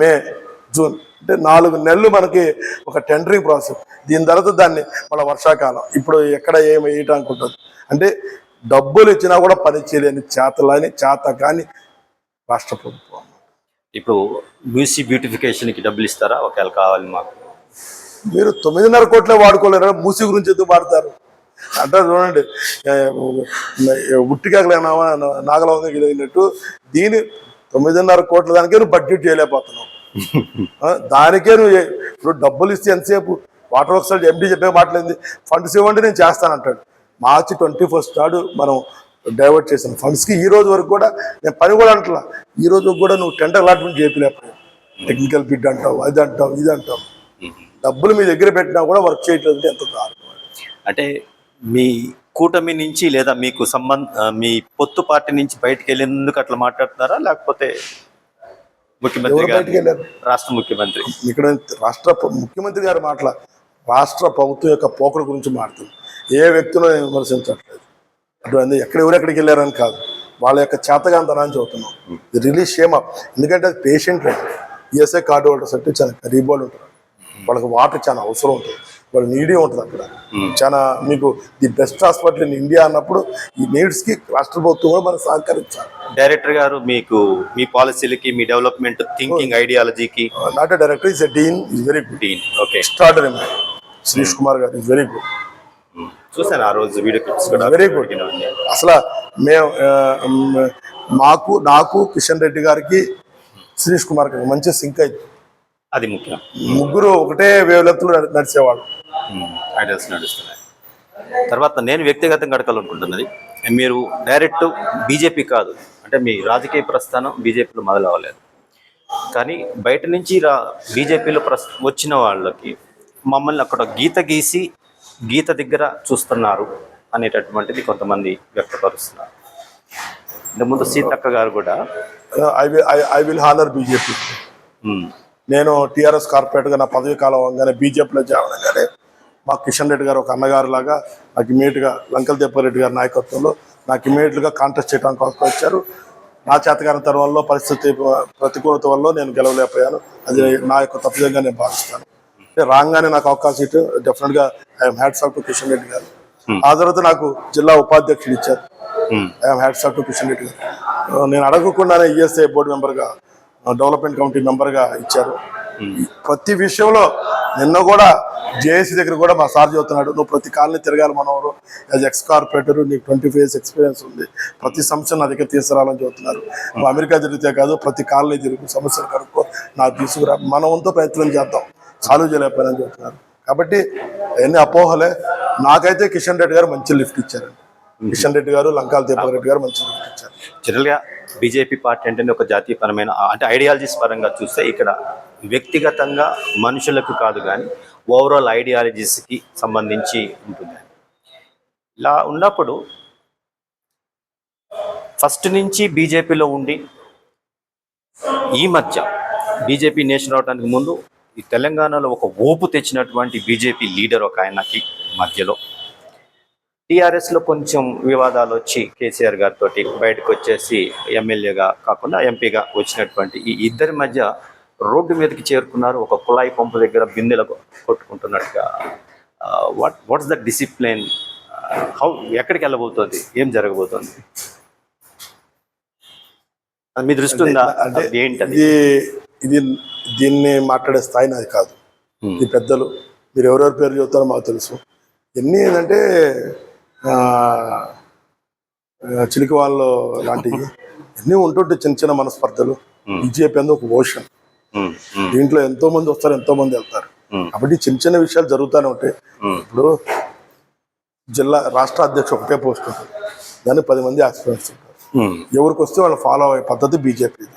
May June. అంటే నాలుగు నెలలు మనకి ఒక టెండరింగ్ ప్రాసెస్. దీని తర్వాత దాన్ని మళ్ళీ వర్షాకాలం. ఇప్పుడు ఎక్కడ ఏమి వేయటానికి ఉంటుంది అంటే డబ్బులు ఇచ్చినా కూడా పని చేయలేని చేతలని చేత కానీ రాష్ట్ర ప్రభుత్వం ఇప్పుడు మ్యూసి బ్యూటిఫికేషన్కి డబ్బులు ఇస్తారా? ఒకవేళ కావాలి మాకు. మీరు తొమ్మిదిన్నర కోట్లే వాడుకోలేరు? మూసి గురించి ఎందుకు వాడతారు అంటే చూడండి ఉట్టికాకలేనావా నాగలవంగా దీని తొమ్మిదిన్నర కోట్ల దానికే నువ్వు బడ్జెట్ చేయలేకపోతున్నావు. దానికే నువ్వు ఇప్పుడు డబ్బులు ఇస్తే ఎంతసేపు? వాటర్ వర్క్స్ ఎండి చెప్పే మాటలేంది ఫండ్స్ ఇవ్వండి నేను చేస్తానంటాడు మార్చి ట్వంటీ ఫస్ట్ నాడు మనం డైవర్ట్ చేసాం ఫండ్స్కి ఈ రోజు వరకు కూడా నేను పని కూడా అంటలా. ఈ రోజు కూడా నువ్వు టెండర్ అలాట్మెంట్ చేయలేకపోయావు. టెక్నికల్ బిడ్ అంటావు అది అంటావు ఇది అంటావు. డబ్బులు మీ దగ్గర పెట్టినా కూడా వర్క్ చేయట్లేదు అంటే ఎంత దారుణం. అంటే మీ కూటమి నుంచి లేదా మీకు సంబంధ మీ పొత్తు పార్టీ నుంచి బయటకు వెళ్ళేందుకు అట్లా మాట్లాడుతున్నారా? లేకపోతే ముఖ్యమంత్రి గారు రాష్ట్ర ముఖ్యమంత్రి. ఇక్కడ రాష్ట్ర ముఖ్యమంత్రి గారి మాటల రాష్ట్ర ప్రభుత్వం యొక్క పోకడ గురించి మాట్లాడుతుంది. ఏ వ్యక్తిలో విమర్శించట్లేదు. అటువంటి ఎక్కడ ఎవరెక్కడికి వెళ్ళారని కాదు. వాళ్ళ యొక్క చేతగాంతనాన్ని చదువుతున్నాం రిలీజ్ షేమ్ అప్. ఎందుకంటే అది పేషెంట్ లేదు ఈఎస్ఐ కార్డు హోల్డర్స్ అంటే చాలా గరీబ్ వాళ్ళు ఉంటారు. వాళ్ళకి వాటర్ చాలా అవసరం ఉంటుంది. వాళ్ళు నీడీ ఉంటుంది అక్కడ. చాలా మీకు the best hospital in India అన్నప్పుడు ఈ నీడ్స్కి రాష్ట్ర ప్రభుత్వం కూడా మనం సహకరించాలి. డైరెక్టర్ గారు మీకు మీ పాలసీలకి మీ development thinking ఐడియాలజీకి not director is dean is very good. Dean okay. Extraordinary man Shreesh Kumar garu is very good. చూసాను ఆ రోజు వీడియో క్లిప్స్ కూడా. Very good. అసలు మేము మాకు నాకు కిషన్ రెడ్డి గారికి శ్రీష్ కుమార్ గారికి మంచి సింక్ అయింది. అది ముఖ్యం. ముగ్గురు ఒకటే వేవ్లెత్తులు నడిచేవాళ్ళు. ఐడియాస్ నడుస్తున్నాయి. తర్వాత నేను వ్యక్తిగతంగా అడగాలనుకుంటున్నది మీరు డైరెక్ట్ బీజేపీ కాదు అంటే మీ రాజకీయ ప్రస్థానం బీజేపీలో మొదలవ్వలేదు కానీ బయట నుంచి రా బీజేపీలో ప్రస్ వచ్చిన వాళ్ళకి మమ్మల్ని అక్కడ గీత గీసి గీత దగ్గర చూస్తున్నారు అనేటటువంటిది కొంతమంది వ్యక్తపరుస్తున్నారు. ఇంతకుముందు సీతక్క గారు కూడా I will I will honour BJP నేను టీఆర్ఎస్ కార్పొరేట్గా నా పదవి కాలం అవగానే బీజేపీలో అవ్వగానే మా కిషన్ రెడ్డి గారు ఒక అన్నగారు లాగా నాకు ఇమీడియట్గా లంకల్ దేపారెడ్డి గారి నాయకత్వంలో నాకు ఇమీడియట్గా కాంటెస్ట్ చేయడానికి అవకాశం వచ్చారు నా చేతగాని తరుణంలో పరిస్థితి ప్రతికూలత వల్ల నేను గెలవలేకపోయాను. అది నా యొక్క తప్పిదంగా నేను భావిస్తాను. రాగానే నాకు అవకాశం ఇటు డెఫినెట్గా I'm hats off to Kishan Reddy garu. ఆ తర్వాత నాకు జిల్లా ఉపాధ్యక్షుడు ఇచ్చారు. ఉమ్, I'm hats off to Kishan Reddy garu. నేను అడగకుండానే ఈఎస్ఐ బోర్డు మెంబర్గా డెవలప్మెంట్ కమిటీ మెంబర్గా ఇచ్చారు. ప్రతి విషయంలో నిన్న కూడా జేఏసీ దగ్గర కూడా మా సార్ చెబుతున్నాడు నువ్వు ప్రతి కాలనీ తిరగాలి మనవరు యాజ్ ఎక్స్ కార్పొరేటర్ నీకు ట్వంటీ ఫైవ్ ఇయర్స్ ఎక్స్పీరియన్స్ ఉంది. ప్రతి సమస్యను నా దగ్గర తీసుకురావాలని చెబుతున్నారు. అమెరికా తిరిగితే కాదు ప్రతి కాలనీ తిరుగు సమస్యలు కనుక్కో నాకు తీసుకురా. మనవంతో ప్రయత్నం చేద్దాం. సాల్వ్ చేయలేకపోయినా చెబుతున్నారు. కాబట్టి ఎన్ని అపోహలే. నాకైతే కిషన్ రెడ్డి గారు మంచి లిఫ్ట్ ఇచ్చారండి. కిషన్ రెడ్డి గారు లంకాల దీపక్ రెడ్డి గారు మంచి లిఫ్ట్ ఇచ్చారు. జనరల్గా బీజేపీ పార్టీ అంటే ఒక జాతీయ పరమైన అంటే ఐడియాలజీస్ పరంగా చూస్తే ఇక్కడ వ్యక్తిగతంగా మనుషులకు కాదు కానీ ఓవరాల్ ఐడియాలజీస్కి సంబంధించి ఉంటుంది. ఇలా ఉన్నప్పుడు ఫస్ట్ నుంచి బీజేపీలో ఉండి ఈ మధ్య బీజేపీ నేషన్ అవడానికి ముందు ఈ తెలంగాణలో ఒక ఊపు తెచ్చినటువంటి బీజేపీ లీడర్ ఒక ఆయనకి మధ్యలో. టీఆర్ఎస్లో కొంచెం వివాదాలు వచ్చి కేసీఆర్ గారితో బయటకు వచ్చేసి ఎమ్మెల్యేగా కాకుండా ఎంపీగా వచ్చినటువంటి ఈ ఇద్దరి మధ్య రోడ్డు మీదకి చేరుకున్నారు. ఒక కుళాయి పంపు దగ్గర బిందెలు కొట్టుకుంటున్నట్టుగా what what's the discipline how ఎక్కడికి వెళ్ళబోతుంది? ఏం జరగబోతోంది? మీ దృష్టి ఉందా? అంటే అది ఏంటది ఇది దీన్ని మాట్లాడే స్థాయి నాది కాదు. Hmm. ఈ పెద్దలు మీరు ఎవరెవరి పేరు చెబుతారో మాకు తెలుసు. ఎన్ని ఏంటంటే చిలికి వాళ్ళు లాంటివి ఎన్ని ఉంటుంటే చిన్న చిన్న మనస్పర్ధలు. బీజేపీ అనేది ఒక ఓషన్. దీంట్లో ఎంతో మంది వస్తారు ఎంతో మంది వెళ్తారు. కాబట్టి చిన్న చిన్న విషయాలు జరుగుతూనే ఉంటాయి. ఇప్పుడు జిల్లా రాష్ట్ర అధ్యక్షుడు ఒకటే పోస్ట్ ఉంటుంది. దానికి పది మంది ఆస్పిరెంట్స్ ఉంటారు. ఎవరికి వస్తే వాళ్ళు ఫాలో అయ్యే పద్ధతి బీజేపీది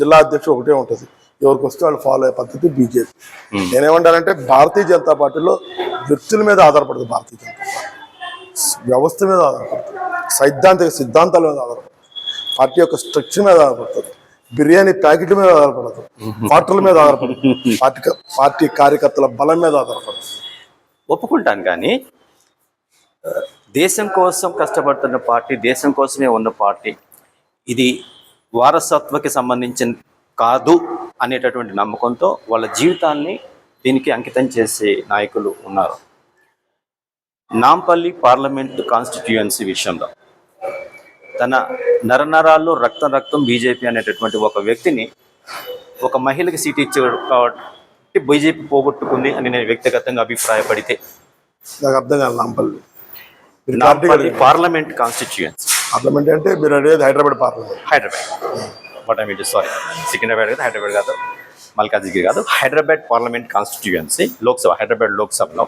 జిల్లా అధ్యక్షుడు ఒకటే ఉంటుంది. ఎవరికి వస్తే వాళ్ళు ఫాలో అయ్యే పద్ధతి బీజేపీ. నేనేమంటానంటే భారతీయ జనతా పార్టీలో వ్యక్తుల మీద ఆధారపడదు భారతీయ జనతా పార్టీ. వ్యవస్థ మీద ఆధారపడుతుంది సైద్ధాంతిక సిద్ధాంతాల మీద ఆధారపడుతుంది పార్టీ యొక్క స్ట్రక్చర్ మీద ఆధారపడుతుంది బిర్యానీ ప్యాకెట్ల మీద ఆధారపడదు. పార్టీల మీద ఆధారపడుతుంది పార్టీ పార్టీ కార్యకర్తల బలం మీద ఆధారపడుతుంది ఒప్పుకుంటాను కానీ దేశం కోసం కష్టపడుతున్న పార్టీ దేశం కోసమే ఉన్న పార్టీ ఇది వారసత్వకి సంబంధించిన కాదు అనేటటువంటి నమ్మకంతో వాళ్ళ జీవితాన్ని దీనికి అంకితం చేసే నాయకులు ఉన్నారు. నాంపల్లి పార్లమెంట్ కాన్స్టిట్యుయెన్సీ విషయంలో. తన నరనరాల్లో రక్తం రక్తం బీజేపీ అనేటటువంటి ఒక వ్యక్తిని ఒక మహిళకి సీట్ ఇచ్చాడు కాబట్టి బీజేపీ పోగొట్టుకుంది అని నేను వ్యక్తిగతంగా అభిప్రాయపడితే. నాకు అర్థం కాదు నాంపల్లి. పార్లమెంట్ కాన్స్టిట్యుయెన్సీ పార్లమెంట్ అంటే మీరు అడిగేది Hyderabad parliament. Hyderabad. What I mean sorry Secunderabad కాదు హైదరాబాద్ కాదు మల్కాజిగిరి కాదు హైదరాబాద్ పార్లమెంట్ కాన్స్టిట్యుయెన్సీ లోక్సభ హైదరాబాద్ లోక్సభలో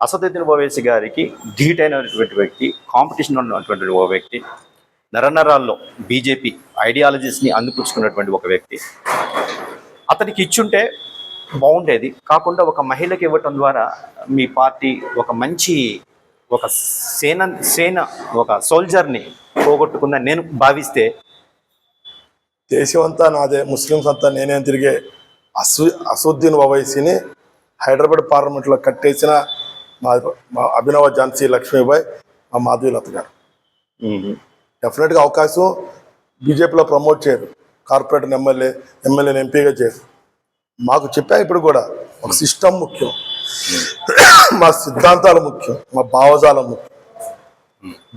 అసదుద్దీన్ ఓవైసీ గారికి ధీటైనటువంటి వ్యక్తి కాంపిటీషన్ ఉన్నటువంటి ఓ వ్యక్తి నరనరాల్లో బీజేపీ ఐడియాలజీస్ని అందిపుచ్చుకున్నటువంటి ఒక వ్యక్తి. అతనికి ఇచ్చుంటే బాగుండేది. కాకుండా ఒక మహిళకి ఇవ్వటం ద్వారా మీ పార్టీ ఒక మంచి ఒక సేన సేన ఒక సోల్జర్ని పోగొట్టుకుందని నేను భావిస్తే దేశం అంతా నాదే ముస్లిమ్స్ అంతా నేనేం తిరిగే అసు అసూద్దీన్ ఓవైసీని హైదరాబాద్ పార్లమెంట్లో కట్టేసిన మా మా అభినవ ఝాన్సీ లక్ష్మీబాయి మా మాధవీలత గారు. డెఫినెట్గా అవకాశం బీజేపీలో ప్రమోట్ చేయరు. కార్పొరేటర్ ఎమ్మెల్యే ఎమ్మెల్యేని ఎంపీగా చేయరు. మాకు చెప్పా ఇప్పుడు కూడా ఒక సిస్టమ్ ముఖ్యం. మా సిద్ధాంతాలు ముఖ్యం మా భావజాలం ముఖ్యం.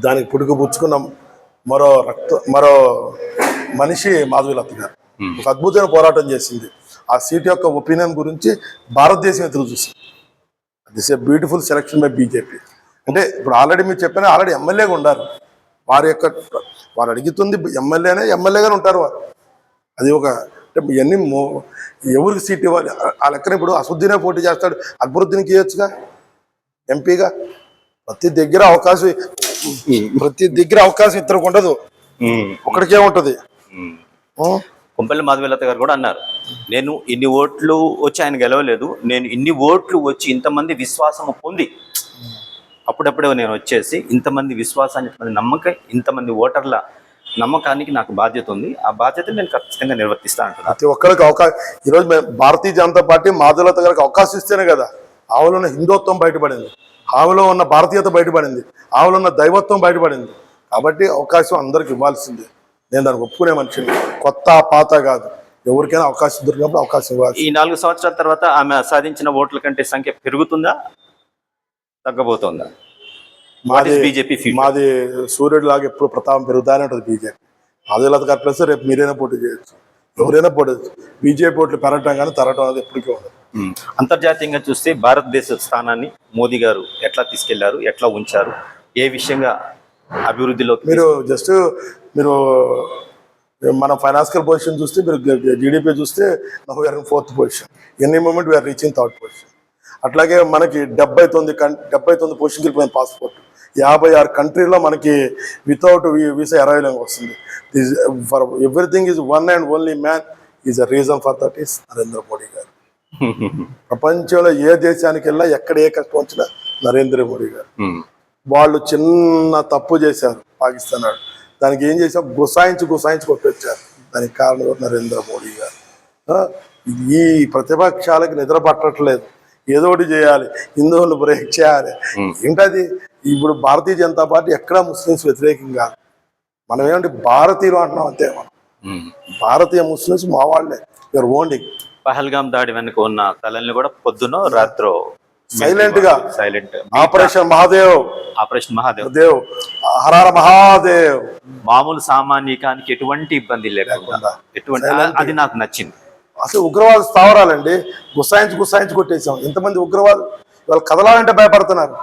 దానికి పుడుకు పుచ్చుకున్న మరో రక్త మరో మనిషి మాధవీలత గారు. ఒక అద్భుతమైన పోరాటం చేసింది. ఆ సీట్ యొక్క ఒపీనియన్ గురించి భారతదేశం ఎదురు చూసింది. This a beautiful selection by BJP. అంటే ఇప్పుడు ఆల్రెడీ మీరు చెప్పిన ఆల్రెడీ ఎమ్మెల్యేగా ఉండారు. వారి యొక్క వారు అడుగుతుంది ఎమ్మెల్యేనే ఎమ్మెల్యేగానే ఉంటారు వారు. అది ఒక అంటే ఇవన్నీ మో- ఎవరికి సీట్ ఇవ్వాలి? ఆ- లెక్కన ఇప్పుడు అసదుద్దీనే పోటీ చేస్తాడు. అక్బరుద్దీన్కి ఇవ్వచ్చుగా ఎంపీగా? ప్రతి దగ్గర అవకాశం ప్రతి దగ్గర అవకాశం ఇతరులకు ఉండదు. ఒకడికే ఉంటది? కుంపల్లి మాధవీలత గారు కూడా అన్నారు. నేను ఇన్ని ఓట్లు వచ్చి ఆయన గెలవలేదు. నేను ఇన్ని ఓట్లు వచ్చి ఇంతమంది విశ్వాసం పొంది అప్పుడప్పుడే నేను వచ్చేసి ఇంతమంది విశ్వాసాన్ని ఇంతమంది నమ్మకం ఇంతమంది ఓటర్ల నమ్మకానికి నాకు బాధ్యత ఉంది. ఆ బాధ్యత నేను ఖచ్చితంగా నిర్వర్తిస్తా అంటున్నాను ప్రతి ఒక్కరికి అవకాశం ఈరోజు భారతీయ జనతా పార్టీ మాధులత గారికి అవకాశం ఇస్తేనే కదా ఆమెలో ఉన్న హిందుత్వం బయటపడింది. ఆమెలో ఉన్న భారతీయత బయటపడింది. ఆమెలో ఉన్న దైవత్వం బయటపడింది. కాబట్టి అవకాశం అందరికి ఇవ్వాల్సిందే. నేను దానికి ఒప్పుకునే మనిషిని. కొత్త పాత కాదు. ఎవరికైనా అవకాశం దొరికినప్పుడు అవకాశం ఇవ్వాలి. ఈ నాలుగు సంవత్సరాల తర్వాత ఆమె సాధించిన ఓట్ల కంటే సంఖ్య పెరుగుతుందా? తగ్గబోతుందా? మాది బీజేపీ మాది సూర్యుడు లాగా ఎప్పుడు ప్రతాపం పెరుగుతానే ఉంటుంది బీజేపీ మాధులత గారి ప్లస్ రేపు మీరైనా పోటీ చేయొచ్చు. ఎవరైనా పోటీ బీజేపీ ఓట్లు పెరగటం కానీ తరగటం అనేది ఎప్పటికీ ఉండదు. ఉమ్. అంతర్జాతీయంగా చూస్తే భారతదేశ స్థానాన్ని మోదీ గారు ఎట్లా తీసుకెళ్ళారు? ఎట్లా ఉంచారు? ఏ విషయంగా అభివృద్ధిలో మీరు జస్ట్ మీరు మన ఫైనాన్షియల్ పొజిషన్ చూస్తే మీరు జీడిపి చూస్తే we're fourth position any moment we're reaching third position అట్లాగే మనకి డెబ్బై తొమ్మిది కం డెబ్బై తొమ్మిది పొజిషన్కి వెళ్ళిపోయింది పాస్పోర్ట్ యాభై ఆరు కంట్రీలో మనకి వితౌట్ వీసా అరైవింగ్ వస్తుంది. For everything is one and only man is a reason for that is Narendra Modi garu. ప్రపంచంలో ఏ దేశానికి వెళ్ళినా ఎక్కడ ఏ కష్టం వచ్చినా నరేంద్ర మోడీ గారు. ఉమ్. వాళ్ళు చిన్న తప్పు చేశారు పాకిస్తాన్ దానికి ఏం చేశారు గుసాయించి గుసాయించి కొట్టొచ్చారు. దానికి కారణం? నరేంద్ర మోడీ గారు. ఈ ప్రతిపక్షాలకు నిద్ర పట్టట్లేదు. ఏదో ఒకటి చేయాలి. హిందువులు బ్రేక్ చేయాలి. ఏంటది? ఇప్పుడు భారతీయ జనతా పార్టీ ఎక్కడా ముస్లిమ్స్ వ్యతిరేకం కాదు మనం ఏమంటే భారతీయులు అంటున్నాం అంతే మనం. భారతీయ ముస్లిమ్స్ మా వాళ్ళే. ఓన్లీ పహల్గాం దాడి వెనుక ఉన్న తలని కూడా పొద్దున రాత్రో Silent గా. Silent operation Mahadev operation Mahadev Dev హరార Mahadev మామూలు సామాన్యకానికి ఎటువంటి ఇబ్బంది లేకుండా. ఎటువంటి. అది నాకు నచ్చింది. అసలు ఉగ్రవాద స్థావరాలండి. గుసాయించి గుసాయించి కొట్టేసాం ఎంతమంది ఉగ్రవాదులు వాళ్ళు కదలాలంటే భయపడుతున్నారు.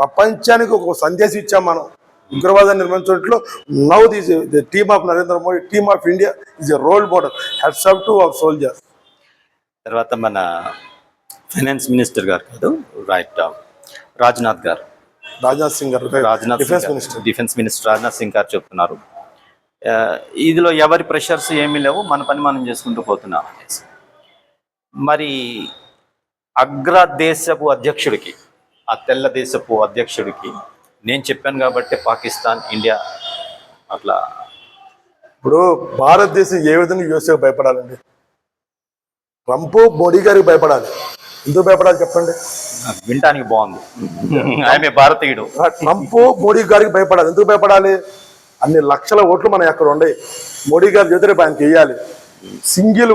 ప్రపంచానికి ఒక సందేశం ఇచ్చాం మనం. ఉగ్రవాదాన్ని నిర్మించడంలో now this the team of Narendra Modi team of India is a role model heads up to our soldiers తర్వాత మన ఫైనాన్స్ మినిస్టర్ గారు కాదు రైట్ రాజ్నాథ్ గారు. Rajnath Singh garu Rajnath defence minister defence minister Rajnath Singh garu చెప్తున్నారు. ఆ, ఇదిలో ఎవరి pressures ఏమీ లేవు మన పని మనం చేసుకుంటూ పోతున్నాం. అనేసి. మరి అగ్ర దేశపు అధ్యక్షుడికి ఆ తెల్ల దేశపు అధ్యక్షుడికి నేను చెప్పాను కాబట్టి పాకిస్తాన్ ఇండియా అట్లా ఇప్పుడు భారతదేశం ఏ విధంగా యూఎస్ఏ భయపడాలండి? ట్రంప్ మోడీ గారికి భయపడాలి. ఎందుకు భయపడాలి చెప్పండి? వినటానికి బాగుంది. ఆమె భారతీయుడు. ట్రంప్ మోడీ గారికి భయపడాలి. ఎందుకు భయపడాలి? అన్ని లక్షల ఓట్లు మనం అక్కడ ఉండే? మోడీ గారి చేతి రేపు ఆయనకి వేయాలి. సింగిల్